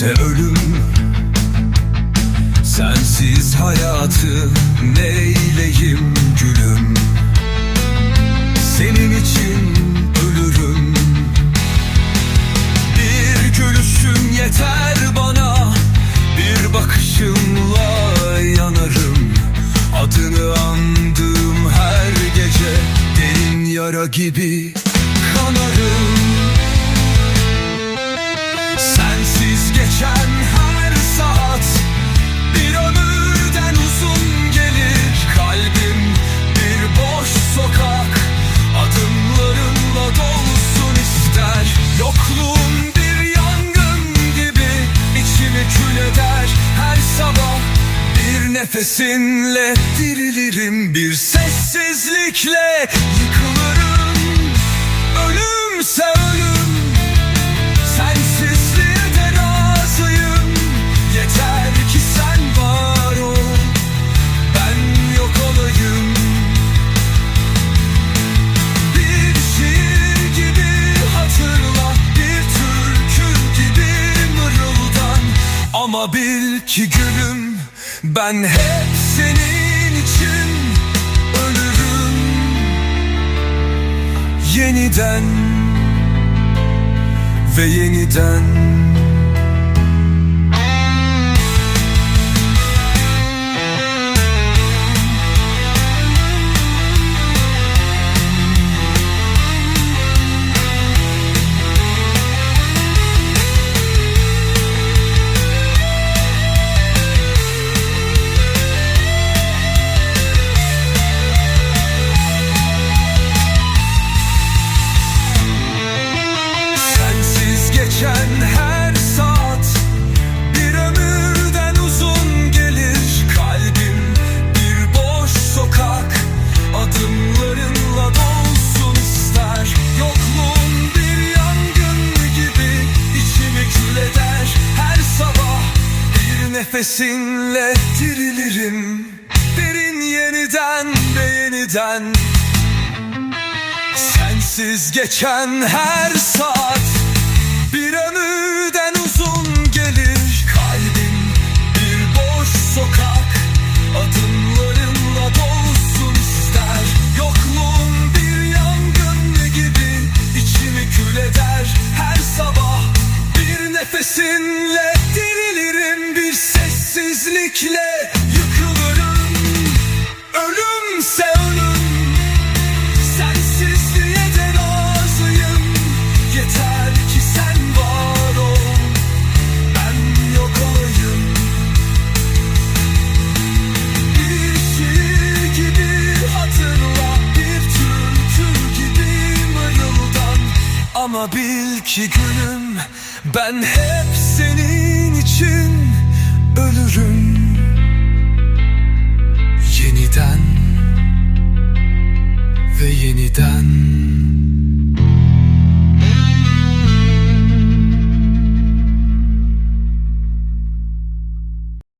Sense ölüm Sensiz hayatı neyleyim gülüm? Senin için ölürüm. Bir gülüşüm yeter bana Bir bakışımla yanarım. Adını andığım her gece Derin yara gibi Bir nefesinle dirilirim bir sessizlikle. Yıkılırım Ölümse ölüm. Sensizliğe de razıyım Yeter ki sen var ol. Ben yok olayım. Bir şiir gibi hatırla Bir türkü gibi mırıldan. Ama bil ki gülüm Ben hep senin için ölürüm. Yeniden ve yeniden nefesinle dirilirim Derin yeniden ve yeniden. Sensiz geçen her saat bir ömürden uzun gelir. Kalbim bir boş sokak adımlarınla dolsun ister. Yokluğun bir yangın gibi içimi kül eder. Her sabah Bir nefesinle sessizlikle yıkılırım Ölümse ölüm Sensizliğe de razıyım Yeter ki sen var ol. Ben yok olayım. Bir gibi hatırla Bir türkü gibi mırıldan. Ama bil ki gülüm Ben hep senin için ölürüm